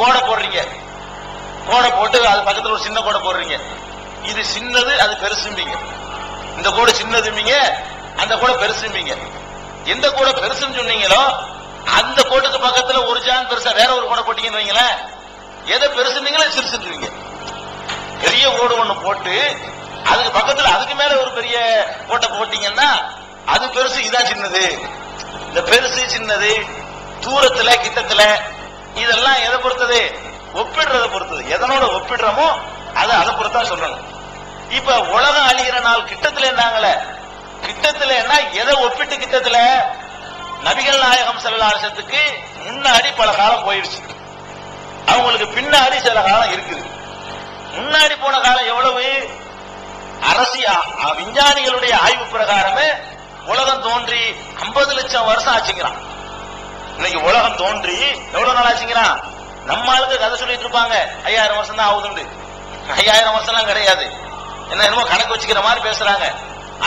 கோடை போடுறீங்க. கோடை போட்டு அது பக்கத்தில் ஒரு சின்ன கோடை போடுறீங்க. இது சின்னது அது பெருசும்பிங்க. இந்த கோடு சின்னதும்பிங்க அந்த கோடை பெருசும்பிங்க. எந்த கோடை பெருசுன்னு சொன்னீங்களோ அந்த கோட்டுக்கு பக்கத்துல ஒரு ஜான் பெருசா வேற ஒரு கோடை போட்டீங்கன்னு வைங்களேன். எதை பெருசுன்னீங்களோ சிறுசுன்றீங்க பெரிய கோடு ஒண்ணு போட்டு அதுக்கு பக்கத்துல அதுக்கு மேல ஒரு பெரிய கோட்டை போட்டீங்கன்னா அது பெருசு இதான் சின்னது. இந்த பெருசு சின்னது தூரத்துல கிட்டத்துல இதெல்லாம் எதை பொறுத்தது? ஒப்பிடுறதை பொறுத்தது. எதனோட ஒப்பிடுறோமோ அதை அதை பொறுத்தா சொல்லணும். இப்ப உலகம் அழிகிற நாள் கிட்டத்துல என்னாங்களே கிட்டத்துல என்ன? எதை ஒப்பிட்டு கிட்டத்துல? நபிகள் நாயகம் செல்லாசத்துக்கு முன்னாடி பல காலம் போயிடுச்சு அவங்களுக்கு பின்னாடி சில காலம் இருக்குது. முன்னாடி போன காலம் எவ்வளவு? அரசியா விஞ்ஞானிகளுடைய ஆய்வு பிரகாரமே உலகம் தோன்றி 50 லட்சம் வருஷம் ஆச்சுங்கிறான். இன்னைக்கு உலகம் தோன்றி எவ்வளவு நாள் ஆச்சுங்களா நம்ம ஆளுக்கு கதை சொல்லிட்டு இருப்பாங்க. ஐயாயிரம் வருஷம் தான் ஆகுதுண்டு. ஐயாயிரம் வருஷம்லாம் கிடையாது. என்ன என்னமோ கணக்கு வச்சுக்கிற மாதிரி பேசுறாங்க.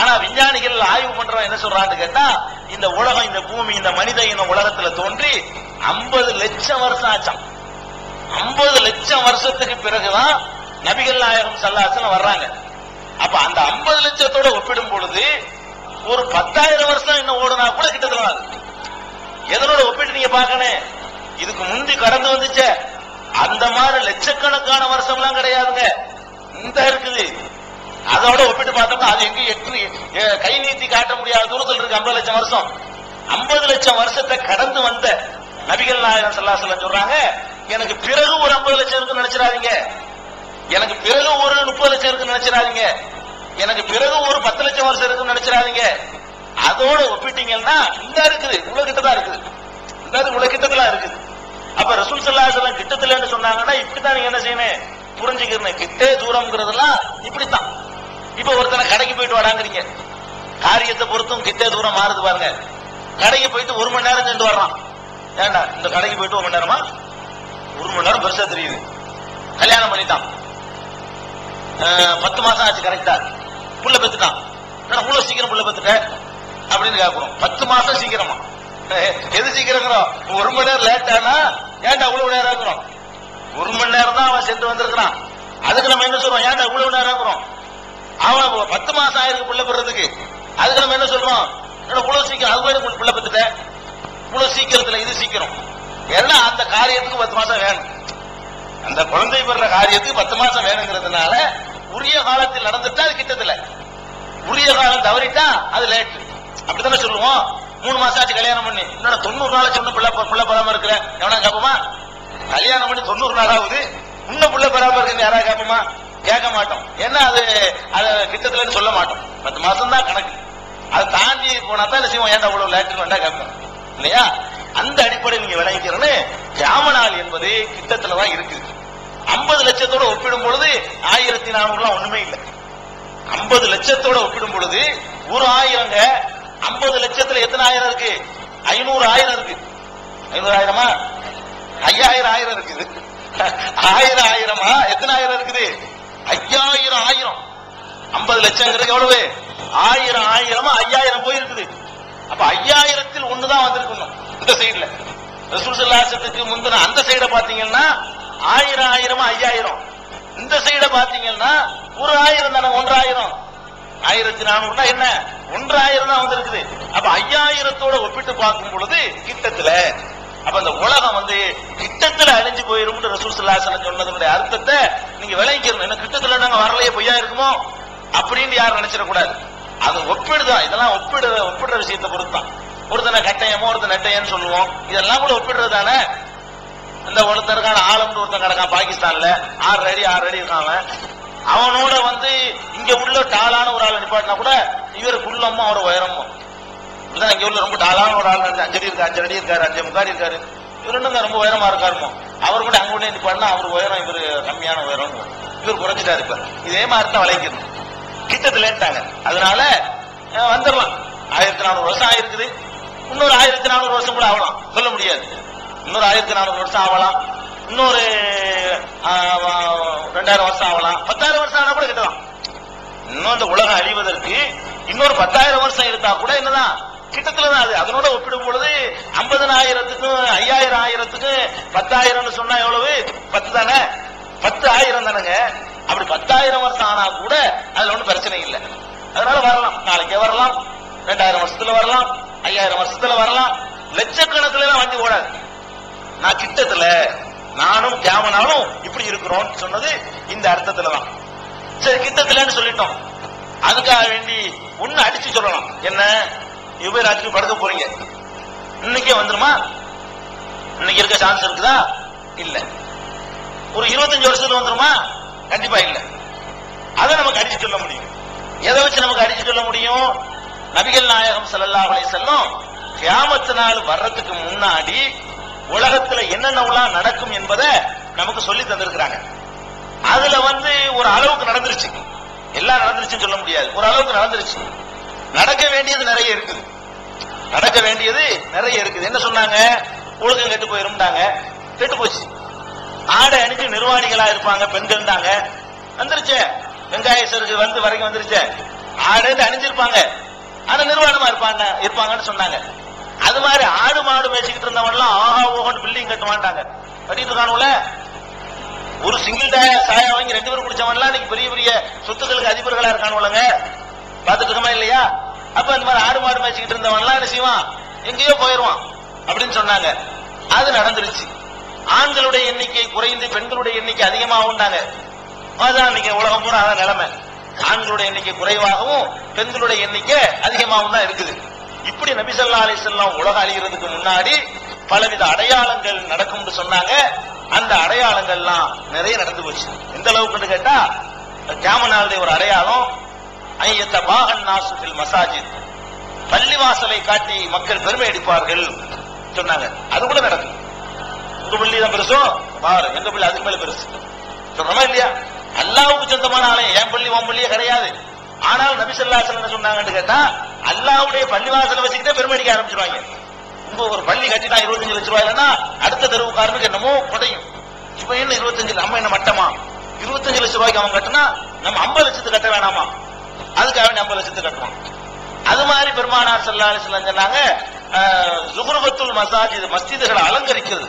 ஆனா விஞ்ஞானிகள் ஆய்வு பண்றவன் என்ன சொல்றான்னு கேட்டா இந்த உலகம் இந்த பூமி இந்த மனித இந்த உலகத்துல தோன்றி 50 லட்சம் வருஷம் ஆச்சாம். 50 லட்சம் வருஷத்துக்கு பிறகுதான் நபிகள் நாயகம் சல்லாசன வர்றாங்க. அப்ப அந்த 50 லட்சத்தோட ஒப்பிடும் பொழுது ஒரு பத்தாயிரம் வருஷம் இன்னும் ஓடுனா கூட கிட்டத்தட்ட எதனோட ஒப்பிட்டு நீங்க பார்க்கணும்? இதுக்கு முந்தி கடந்து வந்துச்சே. அந்த மாதிரி லட்சக்கணக்கான வருஷம்லாம் கிடையாதுங்க. இந்த இருக்குது. அதோட ஒப்பிட்டு பார்த்தோம்னா அது எங்க எட்டு கை நீட்டி காட்ட முடியாத தூரத்தில் இருக்கு 50 லட்சம் வருஷம். 50 லட்சம் வருஷத்தை கடந்து வந்த நபிகள் நாயகம் ஸல்லல்லாஹு சொல்றாங்க எனக்கு பிறகு ஒரு 50 லட்சம் இருக்குன்னு நினைச்சிடாதீங்க. எனக்கு பிறகு ஒரு முப்பது லட்சம் இருக்குன்னு நினைச்சிடாதீங்க. எனக்கு பிறகு ஒரு பத்து லட்சம் வருஷம் இருக்குன்னு நினைச்சிடாதீங்க. அதோட ஒப்பிட்டீங்கன்னா இந்த இருக்குது இவ்வளவு கிட்ட தான் இருக்குது. இந்த இவ்வளவு கிட்டத்துல இருக்குது. அப்ப ரசூல் ஸல்லல்லாஹு அலைஹி கிட்டத்துலன்னு சொன்னாங்கன்னா இப்படித்தான் நீங்க என்ன செய்யணும்? புரிஞ்சுக்கிறேன் கிட்டே தூரம்ங்கிறதெல்லாம் இப்படித்தான். இப்ப ஒருத்தனை கடைக்கு போயிட்டு வாடாங்கிறீங்க. காரியத்தை பொறுத்தும் கிட்டே தூரம் மாறுது பாருங்க. கடைக்கு போயிட்டு ஒரு மணி நேரம் சென்று வர்றான். ஏண்டா இந்த கடைக்கு போயிட்டு ஒரு மணி நேரமா? ஒரு மணி நேரம் பெருசா தெரியுது. கல்யாணம் பண்ணிட்டான். பத்து மாசம் ஆச்சு கரெக்டா புள்ள பெத்துட்டான். இவ்வளவு சீக்கிரம் புள்ள பெத்துட்டேன் அப்படின்னு கேட்கிறோம் பத்து மாசம் சீக்கிரமா. எது சீக்கிரங்கிறோம் ஒரு மணி நேரம் லேட் ஆனா ஏன்டா அவ்வளவு நேரம் இருக்கிறோம் ஒரு மணி நேரம் தான் அவன் சென்று வந்திருக்கிறான். அதுக்கு நம்ம என்ன சொல்றோம்? ஏன்டா இவ்வளவு நேரம் இருக்கிறோம் அவன் பத்து மாசம் ஆயிருக்கு பிள்ளை பெறதுக்கு அதுக்கு நம்ம என்ன சொல்றோம்? என்னடா இவ்வளவு சீக்கிரம் அது மாதிரி பிள்ளை பெற்றுட்டேன் இவ்வளவு சீக்கிரத்துல இது சீக்கிரம். ஏன்னா அந்த காரியத்துக்கு பத்து மாசம் வேணும். அந்த குழந்தை பெற காரியத்துக்கு பத்து மாசம் வேணுங்கிறதுனால உரிய காலத்தில் நடந்துட்டா அது கிட்டத்துல உரிய காலம் தவறிட்டா அது லேட்டு அப்படித்தானே சொல்லுவோம்? மூணு மாசம் ஆச்சு கல்யாணம் பண்ணி. என்னடா தொண்ணூறு நாள் சொன்ன பிள்ளை பிள்ளை பெறாம இருக்கிறேன் எவனா கேப்பமா கல்யாணம் பண்ணி தொண்ணூறு நாள் ஆகுது. இன்னும் பிள்ளை பெறாம இருக்குன்னு யாராவது கேப்பமா கேட்க மாட்டோம். ஏன்னா அது? அது கிட்டத்துலன்னு சொல்ல மாட்டோம். பத்து மாசம் தான் கணக்கு. அதை தாண்டி போனா தான் செய்வோம் ஏன்டா அவ்வளவு லேட்டர் வேண்டாம் கேட்போம் இல்லையா? அந்த அடிப்படையில் நீங்க விளங்கிக்கிறேன்னு கிராமநாள் என்பது கிட்டத்துல தான் இருக்குது ஐம்பது லட்சத்தோட ஒப்பிடும் பொழுது ஆயிரத்தி நானூறுலாம் ஒண்ணுமே இல்லை. ஐம்பது லட்சத்தோட ஒப்பிடும் பொழுது ஒரு ஆயிரங்க ஐம்பது லட்சத்துல எத்தனை ஆயிரம் இருக்கு? ஐநூறு ஆயிரம் இருக்கு. ஐநூறு ஆயிரமா? ஐயாயிரம் ஆயிரம் இருக்குது. ஆயிரம் ஆயிரமா? எத்தனை ஆயிரம் இருக்குது? ஐயாயிரம் ஆயிரம். ஐம்பது லட்சங்கிறது எவ்வளவு? ஆயிரம் ஆயிரமா? ஐயாயிரம் போயிருக்குது. அப்ப ஐயாயிரத்தில் ஒண்ணுதான் வந்திருக்கணும். இந்த சைடுல ரசூல் சல்லாசத்துக்கு முந்தின அந்த சைட பாத்தீங்கன்னா ஆயிரம் ஆயிரமா ஐயாயிரம். இந்த சைட பாத்தீங்கன்னா ஒரு ஆயிரம் தானே ஒன்றாயிரம் ஆயிரத்தி நானூறுனா என்ன? ஒன்றாயிரம் தான் வந்திருக்குது. அப்ப ஐயாயிரத்தோட ஒப்பிட்டு பார்க்கும் பொழுது கிட்டத்துல அப்ப அந்த உலகம் வந்து கிட்டத்துல அழிஞ்சு போயிரும் ரசூல் சல்லாசலம் சொன்னதனுடைய அர்த்தத்தை நீங்க விளங்கிக்கணும். என்ன கிட்டத்துல நாங்க வரலையே பொய்யா இருக்குமோ? அப்படின்னு யாரும் நினைச்சிடக்கூடாது. அது ஒப்பிடுதான் இதெல்லாம் ஒப்பிடு ஒப்பிடுற விஷயத்தை பொறுத்தான் ஒருத்தனை கட்டையமோ ஒருத்தன் நெட்டையன்னு சொல்லுவோம். இதெல்லாம் கூட ஒப்பிடுறது தானே? இந்த ஒருத்தருக்கான ஆலம்னு ஒருத்தன் கிடக்கான் பாகிஸ்தான்ல. ஆறு அடி ஆறு அடி இருக்கான் அவனோட வந்து இங்க உள்ள டாலான ஒரு ஆள் நிப்பாட்டினா கூட இவர் குள்ளமும் அவர் உயரமும். இதுதான் இங்க உள்ள ரொம்ப டாலான ஒரு ஆள் நினைச்சு அஞ்சு அடி இருக்கு அஞ்சு அடி இருக்காரு அஞ்சு முக்காடி இருக்காரு. இவர் இன்னும் ரொம்ப உயரமா இருக்காருமோ. அவர் கூட அங்க உள்ள நிப்பாட்டினா அவர் உயரம் இவர் கம்மியான உயரம். இவர் குறைஞ்சிட்டா இருப்பார் இதே மாதிரி தான் வளைக்கணும் கிட்டத்துலன்ட்டாங்க அதனால வந்துடலாம். ஆயிரத்தி நானூறு வருஷம் ஆயிருக்குது. இன்னொரு ஆயிரத்தி நானூறு வருஷம் கூட ஆகலாம். சொல்ல முடியாது. இன்னொரு ஆயிரத்தி நானூறு வருஷம் ஆகலாம். இன்னொரு ரெண்டாயிரம் வருஷம் ஆகலாம். பத்தாயிரம் வருஷம் ஆனா கூட கிட்டலாம். இன்னும் இந்த உலகம் அழிவதற்கு இன்னொரு பத்தாயிரம் வருஷம் இருந்தா கூட என்னதான்? கிட்டத்துல தான் அது. அதனோட ஒப்பிடும் பொழுது ஐம்பதனாயிரத்துக்கும் ஐயாயிரம் ஆயிரத்துக்கும் பத்தாயிரம்னு சொன்னா எவ்வளவு? பத்து தானே? பத்து ஆயிரம் தானேங்க. அப்படி பத்தாயிரம் வருஷம் ஆனா கூட அதுல ஒண்ணும் பிரச்சனை இல்லை. அதனால வரலாம். நாளைக்கே வரலாம். ரெண்டாயிரம் வருஷத்துல வரலாம். ஐயாயிரம் வருஷத்துல வரலாம். லட்சக்கணக்கில் எல்லாம் வண்டி ஓடாது. நான் கிட்டத்துல நானும் கேமனாலும் இப்படி இருக்கிறோம் சொன்னது இந்த அர்த்தத்துல தான் சரி கிட்டத்துலன்னு சொல்லிட்டோம். அதுக்காக வேண்டி ஒன்னு அடிச்சு சொல்லலாம் என்ன? இவர் ராத்திரி படுக்க போறீங்க. இன்னைக்கே வந்துருமா? இன்னைக்கு இருக்க சான்ஸ் இருக்குதா? இல்ல. ஒரு இருபத்தஞ்சு வருஷத்துல வந்துருமா? கண்டிப்பா இல்ல. அதை நமக்கு அடிச்சு சொல்ல முடியும். எதை வச்சு நமக்கு அடிச்சு சொல்ல முடியும்? நபிகள் நாயகம் ஸல்லல்லாஹு அலைஹி செல்லும் கியாமத்து நாள் வர்றதுக்கு முன்னாடி உலகத்துல என்னென்னலாம் நடக்கும் என்பதை நமக்கு சொல்லி தந்திருக்கிறாங்க. அதுல வந்து ஒரு அளவுக்கு நடந்துருச்சு. எல்லாம் நடந்துருச்சுன்னு சொல்ல முடியாது. ஒரு அளவுக்கு நடந்துருச்சு. நடக்க வேண்டியது நிறைய இருக்குது. நடக்க வேண்டியது நிறைய இருக்குது. என்ன சொன்னாங்க? ஒழுக்கம் கெட்டு போயிருந்தாங்க கெட்டு போச்சு. ஆடை அணிஞ்சு நிர்வாணிகளா இருப்பாங்க பெண்கள் தாங்க வந்துருச்சே. வெங்காய சருக்கு வந்து வரைக்கும் வந்துருச்சே. ஆடை அணிஞ்சிருப்பாங்க. ஆனா நிர்வாணமா இருப்பாங்க இருப்பாங்கன்னு சொன்னாங்க. அது மாதிரி ஆடு மாடு மேய்ச்சிக்கிட்டு இருந்தவன்லாம் ஆஹா ஓஹோன்னு பில்டிங் கட்டுவான்ட்டாங்க கட்டிட்டு இருக்கானுல ஒரு சிங்கிள் டயர் சாயா வாங்கி ரெண்டு பேரும் குடிச்சவன்லாம் இன்னைக்கு பெரிய பெரிய சொத்துக்களுக்கு அதிபர்களா இருக்கானுலங்க பாத்துட்டு இருக்கமா இல்லையா? அப்ப இந்த மாதிரி ஆடு மாடு மேய்ச்சிக்கிட்டு இருந்தவன்லாம் என்ன செய்வான்? எங்கேயோ போயிருவான் அப்படின்னு சொன்னாங்க. அது நடந்துருச்சு. ஆண்களுடைய எண்ணிக்கை குறைந்து பெண்களுடைய எண்ணிக்கை அதிகமாகும்னாங்க. அதான் இன்னைக்கு உலகம் பூரா அதான் நிலைமை. ஆண்களுடைய எண்ணிக்கை குறைவாகவும் பெண்களுடைய எண்ணிக்கை அதிகமாகவும் தான் இருக்குது. இப்படி நபி அலிசல்லாம் உலக உலகம் அழிகிறதுக்கு முன்னாடி பலவித அடையாளங்கள் நடக்கும்னு சொன்னாங்க. அந்த அடையாளங்கள்லாம் நிறைய நடந்து போச்சு. எந்த அளவுக்குன்னு கேட்டா கேமனாலுடைய ஒரு அடையாளம் ஐயத்த பாகன் நாசுபில் மசாஜித். பள்ளிவாசலை காட்டி மக்கள் பெருமை அடிப்பார்கள் சொன்னாங்க. அது கூட நடக்கும். உங்க பள்ளி தான் பெருசோ? பாரு எங்க பள்ளி அதுக்கு மேல பெருசு. சொல்றோமா இல்லையா? அல்லாவுக்கு சொந்தமான ஆலயம். என் பள்ளி உன் பள்ளியே கிடையாது. ஆனால் நபி ஸல்லல்லாஹு அலைஹி சொன்னாங்கன்னு கேட்டா அல்லாவுடைய பள்ளிவாசல வச்சுக்கிட்டே பெருமை அடிக்க ஆரம்பிச்சிருவாங்க. உங்க ஒரு பள்ளி கட்டினா இருபத்தஞ்சு லட்சம் ரூபாய் இல்லைன்னா அடுத்த தெருவுக்காரனுக்கு என்னமோ குறையும் இப்ப என்ன இருபத்தஞ்சு நம்ம என்ன மட்டமா? இருபத்தஞ்சு லட்சம் ரூபாய்க்கு அவன் கட்டினா நம்ம ஐம்பது லட்சத்துக்கு கட்ட வேணாமா? அதுக்காக வேண்டி ஐம்பது லட்சத்துக்கு கட்டுவான். அது மாதிரி பெருமானார் ஸல்லல்லாஹு சொன்னாங்க அஹ், மசாஜ் மசாஜித் மஸ்ஜிதுகளை அலங்கரிக்கிறது.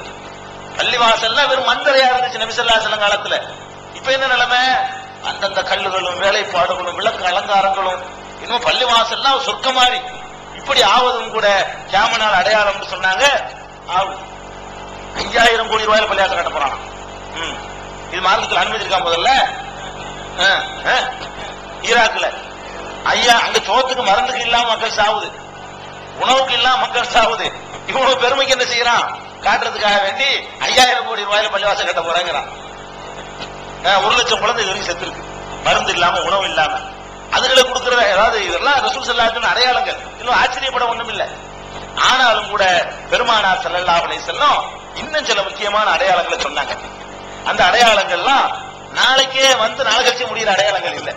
பள்ளிவாசல்ல வெறும் மந்தரையா இருந்துச்சு நபிசல்லா சில காலத்துல. இப்ப என்ன நிலைமை? அந்தந்த கல்லுகளும் வேலைப்பாடுகளும் விளக்கு அலங்காரங்களும் இன்னும் பள்ளிவாசல்லாம் சொர்க்க மாதிரி இப்படி ஆவதும் கூட கேமனால் அடையாளம்னு சொன்னாங்க. ஆகும். ஐயாயிரம் கோடி ரூபாயில பள்ளியாசம் கட்ட போறான். ம். இது மார்க்கத்தில் அனுமதிச்சிருக்கான் முதல்ல. ஆ, ஆ. ஈராக்ல ஐயா அங்க சோத்துக்கு மருந்துக்கு இல்லாம மக்கள் சாவுது. உணவுக்கு இல்லாம மக்கள் சாவுது. இவ்வளவு பெருமைக்கு என்ன செய்யறான்? காட்டுறதுக்காக வேண்டி ஐயாயிரம் கோடி ரூபாயில பள்ளிவாசம் கட்ட போறாங்கிறான். ஒரு லட்சம் குழந்தை இது வரைக்கும் செத்துருக்கு. மருந்து இல்லாம உணவு இல்லாம. அதுகளை கொடுக்கிற ஏதாவது இதெல்லாம் ரசூல் செல்லாத்தின் அடையாளங்கள். இன்னும் ஆச்சரியப்பட ஒண்ணும் இல்ல ஆனாலும் கூட பெருமானார் செல்லல்லா அலைஹி செல்லும் இன்னும் சில முக்கியமான அடையாளங்களை சொன்னாங்க. அந்த அடையாளங்கள்லாம் நாளைக்கே வந்து நாளை கழிச்சு முடியிற அடையாளங்கள் இல்ல.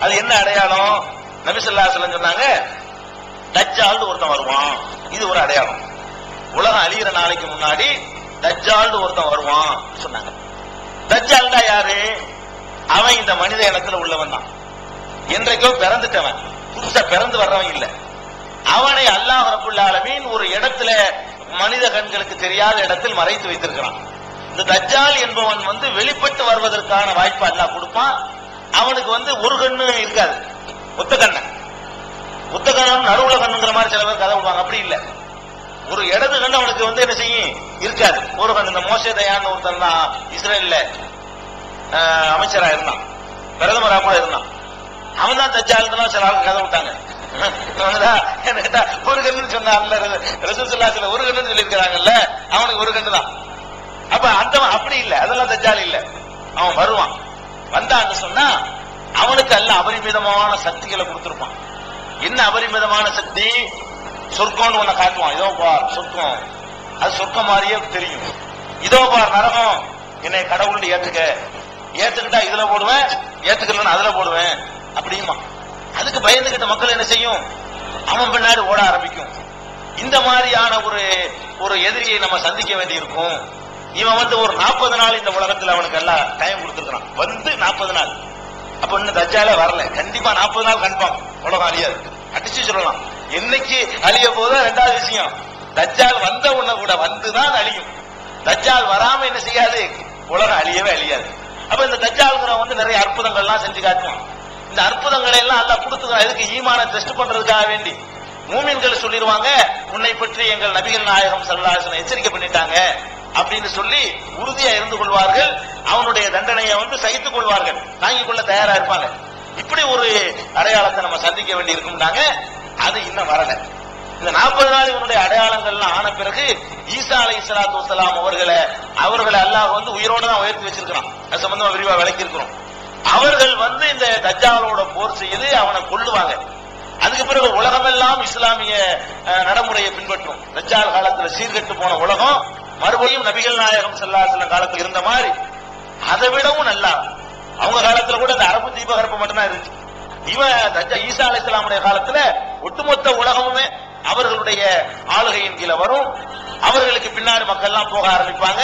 அது என்ன அடையாளம்? நபிசல்லா செல்லம் சொன்னாங்க தஜ்ஜால்னு ஒருத்தன் வருவான். இது ஒரு அடையாளம். உலகம் அழியிற நாளைக்கு முன்னாடி தஜ்ஜால்னு ஒருத்தன் வருவான் சொன்னாங்க. தஜ்ஜால்டா யாரு? அவன் இந்த மனித இனத்துல உள்ளவன் தான். என்றைக்கோ பிறந்துட்டவன். புதுசா பிறந்து வர்றவன் இல்ல. அவனை அல்லாஹ் ரபுல் ஆலமீன் ஒரு இடத்துல மனித கண்களுக்கு தெரியாத இடத்தில் மறைத்து வைத்திருக்கிறான். இந்த தஜ்ஜால் என்பவன் வந்து வெளிப்பட்டு வருவதற்கான வாய்ப்பு அல்லாஹ் கொடுப்பான். அவனுக்கு வந்து ஒரு கண்ணு இருக்காது. ஒத்த கண்ணன் ஒத்த கண்ணன் நடுவுல கண்ணுங்கிற மாதிரி சில பேர் கதை விடுவாங்க. அப்படி இல்ல. ஒரு இடது கண்ணு அவனுக்கு வந்து என்ன செய்யும்? இருக்காது ஒருவன் இந்த மோசே தயான்னு ஒருத்தன் தான் இஸ்ரேல்ல அமைச்சராக அமைச்சரா இருந்தான். பிரதமரா கூட இருந்தான். அவன் தான் தச்சாலும் சில ஆளுக்கு கதை விட்டாங்க. ஒரு கண்ணு சொன்னான்ல ரசூலுல்லாஹி ஒரு கண்ணு சொல்லியிருக்கிறாங்கல்ல அவனுக்கு ஒரு கண்ணு தான். அப்ப அந்த அப்படி இல்ல அதெல்லாம் தஜ்ஜால் இல்ல. அவன் வருவான். வந்தான்னு சொன்னா அவனுக்கு அல்ல அபரிமிதமான சக்திகளை கொடுத்திருப்பான். என்ன அபரிமிதமான சக்தி? சொர்க்கம்னு உன்னை காட்டுவான். இதோ பார் சொர்க்கம். அது சொர்க்கம் மாதிரியே தெரியும். இதோ பார் நரகம். என்னை கடவுள்னு ஏத்துக்க. ஏத்துக்கிட்டா இதுல போடுவேன் ஏத்துக்கலன்னு அதுல போடுவேன். அப்படிமா அதுக்கு பயந்துகிட்ட மக்கள் என்ன செய்யும்? அவன் பின்னாடி ஓட ஆரம்பிக்கும். இந்த மாதிரியான ஒரு ஒரு எதிரியை நம்ம சந்திக்க வேண்டியிருக்கும். இவன் வந்து ஒரு நாற்பது நாள் இந்த உலகத்துல அவனுக்கு எல்லாம் டைம் கொடுத்துருக்கான் வந்து நாற்பது நாள். அப்ப இன்னும் தஜால வரல. கண்டிப்பா நாற்பது நாள் கன்ஃபார்ம். உலகம் அழியாது. அடிச்சு சொல்லலாம். என்னைக்கு அழிய போதும் ரெண்டாவது விஷயம். தஜ்ஜால் வந்த உடனே கூட வந்துதான் அழியும். தஜ்ஜால் வராம என்ன செய்யாது? உலகம் அழியவே அழியாது. அப்ப இந்த தஜ்ஜால்கிறவன் வந்து நிறைய அற்புதங்கள்லாம் செஞ்சு காட்டுவான். இந்த அற்புதங்களை எல்லாம் அல்லா கொடுத்துக்கிறான் எதுக்கு ஈமான டெஸ்ட் பண்றதுக்காக வேண்டி மூமின்கள் சொல்லிடுவாங்க உன்னை பற்றி எங்கள் நபிகள் நாயகம் சல்லாசன எச்சரிக்கை பண்ணிட்டாங்க. அப்படின்னு சொல்லி உறுதியா இருந்து கொள்வார்கள். அவனுடைய தண்டனையை வந்து சகித்துக் கொள்வார்கள். தாங்கிக் கொள்ள தயாரா இருப்பாங்க. இப்படி ஒரு அடையாளத்தை நம்ம சந்திக்க வேண்டி இருக்கும்னாங்க அது இன்னும் வரலை. இந்த நாற்பது நாள் இவனுடைய அடையாளங்கள்லாம் ஆன பிறகு ஈசா அலை இஸ்லாத்து வலாம் அவர்களை அவர்களை அல்லாஹ் வந்து உயிரோட தான் உயர்த்தி வச்சிருக்கிறான். அது சம்பந்தமா விரிவா விளக்கியிருக்கிறோம். அவர்கள் வந்து இந்த தஜாலோட போர் செய்து அவனை கொள்ளுவாங்க அதுக்கு பிறகு உலகமெல்லாம் இஸ்லாமிய நடைமுறையை பின்பற்றும். தஜால் காலத்துல சீர்கெட்டு போன உலகம் மறுபடியும் நபிகள் நாயகம் ஸல்லல்லாஹு காலத்துல இருந்த மாதிரி அதை விடவும் நல்லா. அவங்க காலத்துல கூட இந்த அரபு தீபகற்பம் மட்டும்தான் இருந்துச்சு. இவன் தஜ்ஜா ஈசா அலை இஸ்லாமுடைய காலத்துல ஒட்டுமொத்த உலகமுமே அவர்களுடைய ஆளுகையின் கீழே வரும். அவர்களுக்கு பின்னாடி மக்கள் எல்லாம் போக ஆரம்பிப்பாங்க.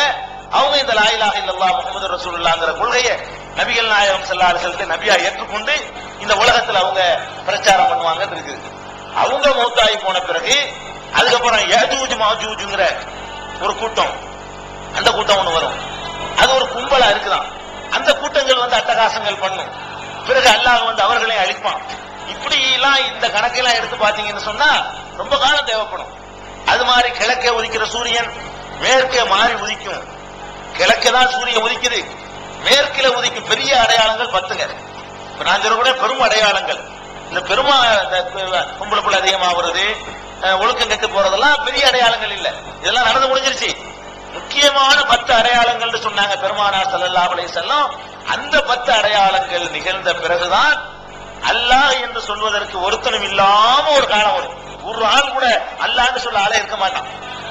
அவங்க இந்த லாயிலாக இல்லல்லா முகமது ரசூல்லாங்கிற கொள்கையை நபிகள் நாயகம் ஸல்லல்லாஹு நபியா ஏற்றுக்கொண்டு இந்த உலகத்துல அவங்க பிரச்சாரம் பண்ணுவாங்கன்னு இருக்குது. அவங்க மூத்தாகி போன பிறகு அதுக்கப்புறம் ஏஜூஜ் மாஜூஜுங்கிற ஒரு கூட்டம். அந்த கூட்டம் ஒண்ணு வரும். அது ஒரு கும்பலா இருக்குதான். அந்த கூட்டங்கள் வந்து அட்டகாசங்கள் பண்ணும். பிறகு அல்லாஹ் வந்து அவர்களையும் அழிப்பான். இப்படி எல்லாம் இந்த கணக்கெல்லாம் எடுத்து பாத்தீங்கன்னு சொன்னா ரொம்ப காலம் தேவைப்படும். அது மாதிரி கிழக்கே உதிக்கிற சூரியன் மேற்கே மாறி உதிக்கும். கிழக்கே தான் சூரியன் உதிக்குது. மேற்கில உதிக்கும் பெரிய அடையாளங்கள் பத்துங்க. இப்ப நான் சொல்ல கூட பெரும் அடையாளங்கள். இந்த பெருமா இந்த பொம்பளை பிள்ளை அதிகமாகிறது ஒழுக்கம் கெட்டு போறதெல்லாம் பெரிய அடையாளங்கள் இல்ல. இதெல்லாம் நடந்து முடிஞ்சிருச்சு. முக்கியமான பத்து அடையாளங்கள்னு சொன்னாங்க பெருமானார் ஸல்லல்லாஹு செல்லும் அந்த பத்து அடையாளங்கள் நிகழ்ந்த பிறகுதான் அல்லாஹ் என்று சொல்வதற்கு ஒருத்தனும் இல்லாம ஒரு காலம் வரும். ஒரு ஆள் கூட அல்லான்னு சொல்ல ஆளே இருக்க மாட்டான்.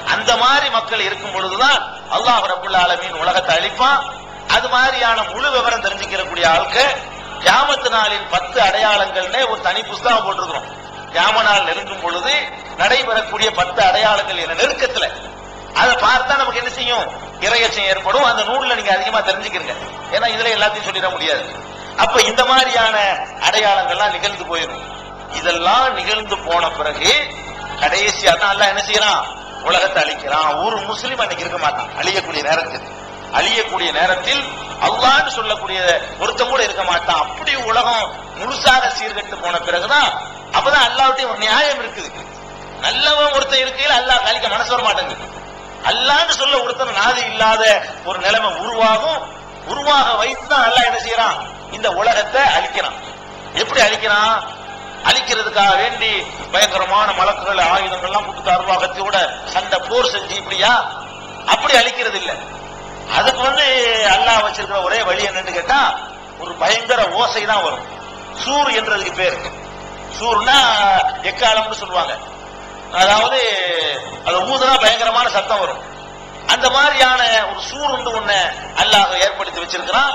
அந்த மாதிரி மக்கள் இருக்கும் பொழுதுதான் அல்லாஹ் ரபுல்ல ஆலமீன் உலகத்தை அழிப்பான். அது மாதிரியான முழு விவரம் தெரிஞ்சுக்கிறக்கூடிய ஆளுக்கு கியாமத்து நாளின் பத்து அடையாளங்கள்னே ஒரு தனி புஸ்தகம் போட்டிருக்கிறோம். கியாம நாள் நெருங்கும் பொழுது நடைபெறக்கூடிய பத்து அடையாளங்கள் என நெருக்கத்துல. அதை பார்த்தா நமக்கு என்ன செய்யும்? இறையச்சம் ஏற்படும். அந்த நூல்ல நீங்க அதிகமா தெரிஞ்சுக்கிறீங்க. ஏன்னா இதுல எல்லாத்தையும் சொல்லிட முடியாது. அப்ப இந்த மாதிரியான அடையாளங்கள்லாம் நிகழ்ந்து போயிடும். இதெல்லாம் நிகழ்ந்து போன பிறகு கடைசியா தான் அல்ல என்ன செய்யறான்? உலகத்தை அழிக்கிறான். ஒரு முஸ்லீம் அன்னைக்கு இருக்க மாட்டான். அழியக்கூடிய நேரத்தில். அழியக்கூடிய நேரத்தில் அல்லான்னு சொல்லக்கூடிய ஒருத்தம் கூட இருக்க மாட்டான். அப்படி உலகம் முழுசாக சீர்கட்டு போன பிறகுதான் அப்பதான் அல்லாவுடைய ஒரு நியாயம் இருக்குது. நல்லவன் ஒருத்தன் இருக்கையில் அல்லாஹ் கழிக்க மனசு வர மாட்டேங்குது. அல்லான்னு சொல்ல ஒருத்தன் நாதி இல்லாத ஒரு நிலைமை உருவாகும். உருவாக வைத்து தான் அல்லா என்ன செய்யறான்? இந்த உலகத்தை அழிக்கிறான். எப்படி அழிக்கிறான்? அழிக்கிறதுக்காக வேண்டி பயங்கரமான மலக்குகள் ஆயுதங்கள்லாம் கொடுத்து அருவாகத்தோட சண்டை போர் செஞ்சு இப்படியா? அப்படி அழிக்கிறது இல்ல. அதுக்கு வந்து அல்லாஹ் வச்சிருக்கிற ஒரே வழி என்னன்னு கேட்டா ஒரு பயங்கர ஓசை தான் வரும். சூர் என்றதுக்கு பேரு. சூர்னா எக்காலம்னு சொல்லுவாங்க. அதாவது அது ஊதுனா பயங்கரமான சத்தம் வரும். அந்த மாதிரியான ஒரு சூர் உண்டு ஒண்ணு அல்லாஹ் ஏற்படுத்தி வச்சிருக்கிறான்.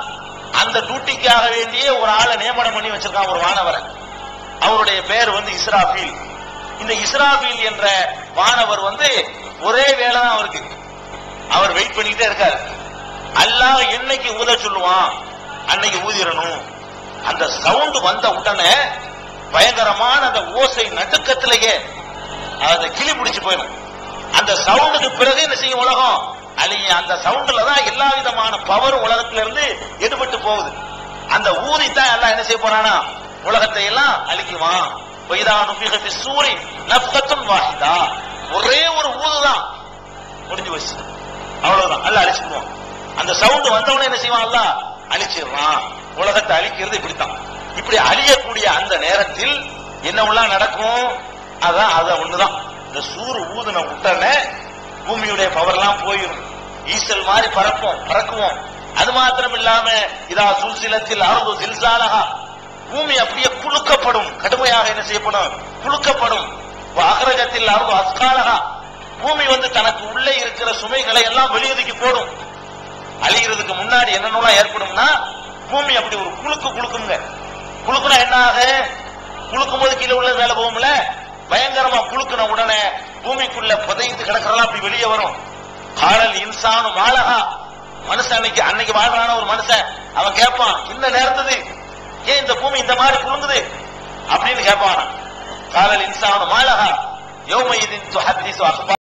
அந்த டியூட்டிக்காக வேண்டியே ஒரு ஆளை நியமனம் பண்ணி வச்சிருக்கான் ஒரு வானவரை அவருடைய பெயர் வந்து இஸ்ராஃபீல். இந்த இஸ்ராஃபீல் என்ற வானவர் வந்து ஒரே வேலை தான் அவருக்கு. அவர் வெயிட் பண்ணிட்டே இருக்காரு. அல்லாஹ் என்னைக்கு ஊத சொல்லுவான்? அன்னைக்கு ஊதிரணும். அந்த சவுண்ட் வந்த உடனே பயங்கரமான அந்த ஓசை நடுக்கத்திலேயே அதை கிளி பிடிச்சு போயிடும். அந்த சவுண்டுக்கு பிறகு என்ன செய்யும் உலகம்? அழிய அந்த சவுண்ட்ல தான் எல்லா விதமான பவர் உலகத்துல இருந்து எடுபட்டு போகுது. அந்த ஊதி தான் எல்லாம் என்ன செய்ய போறானா உலகத்தை எல்லாம் அழிக்குவான் சூரி நஃப்கத்துன் வாஹிதா. ஒரே ஒரு ஊதுதான். முடிஞ்சு போச்சு. அவ்வளவுதான். அல்ல அழிச்சுடுவான். அந்த சவுண்ட் வந்தவனே என்ன செய்வான் அல்ல அழிச்சிடுறான். உலகத்தை அழிக்கிறது இப்படித்தான். இப்படி அழியக்கூடிய அந்த நேரத்தில் என்னவெல்லாம் நடக்கும்? அதான் அது ஒண்ணுதான். இந்த சூறு ஊதுன உடனே பூமியுடைய பவர்லாம் போயிடும் ஈசல் மாதிரி பறப்போம் பறக்குவோம். அது மாத்திரம் இல்லாம இதா சுல்சிலத்தில் அறுபது சில்சாலகா பூமி அப்படியே குலுக்கப்படும் கடுமையாக என்ன செய்யப்படும்? குலுக்கப்படும் அகரகத்தில் அறுபது அஸ்காலகா. பூமி வந்து தனக்கு உள்ளே இருக்கிற சுமைகளை எல்லாம் வெளியொதுக்கி போடும். அழிகிறதுக்கு முன்னாடி என்னென்னலாம் ஏற்படும்னா பூமி அப்படி ஒரு குலுக்கு குலுக்குங்க. குலுக்குனா என்ன ஆகு குலுக்கும் போது கீழே உள்ள மேல போகும்ல? பயங்கரமா குலுக்குன உடனே பூமிக்குள்ள புதைந்து கிடக்கிறதெல்லாம் அப்படி வெளியே வரும். காடல் இன்சானும் மாலகா மனுஷன் அன்னைக்கு அன்னைக்கு வாழ்றான ஒரு மனுஷன். அவன் கேட்பான் இந்த நேரத்துக்கு ஏன் இந்த பூமி இந்த மாதிரி குலுங்குது? அப்படின்னு கேட்பான் காலல் இன்சானு மாலகா யோம இதின் துஹத்திசு